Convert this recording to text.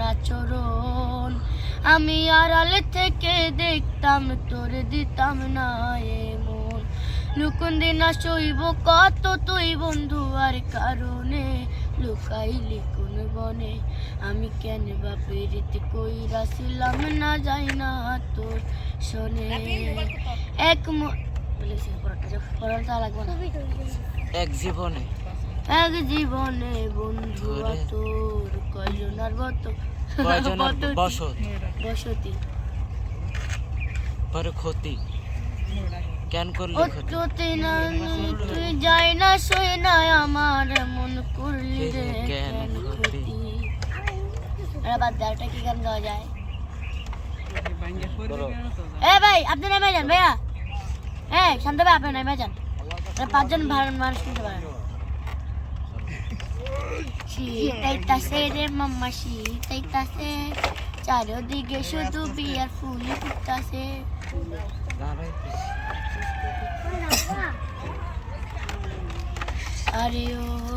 আচরণ আমি আড়াল থেকে দেখতাম তোর দিতাম না এমন লুকুন্দি না সইব কত তুই বন্ধু আর কারণে লুকাইলি কোন বনে। আমি কেন বা পেরিতে কইরাছিলাম না যাই না তোর শোনে। এক লাগবে না। এক জীবনে। এক জীবনে বন্ধু তোর কয়জনার বত। কয়জনের? বততি। বসত। বসতি। পরে ক্ষতি। কেন করলি ক্ষতি? না তুই যাই না সই না আমার মন করলি রে কেন কেন ক্ষতি? ক্ষতি? বাদ দে আরেকটা কি গান গাওয়া যায়? এ ভাই আপনি নেমে যান ভাইয়া। হ্যাঁ শান্ত ভাই আপনি নেমে যান। পাঁচজন ভালো মানুষ শুনতে পারেন। শীতাইতাছে রে মাম্মা শীতাইতাছে চারোদিকে শুধু বিয়ার ফুল ফুটতাছে। আরে ও।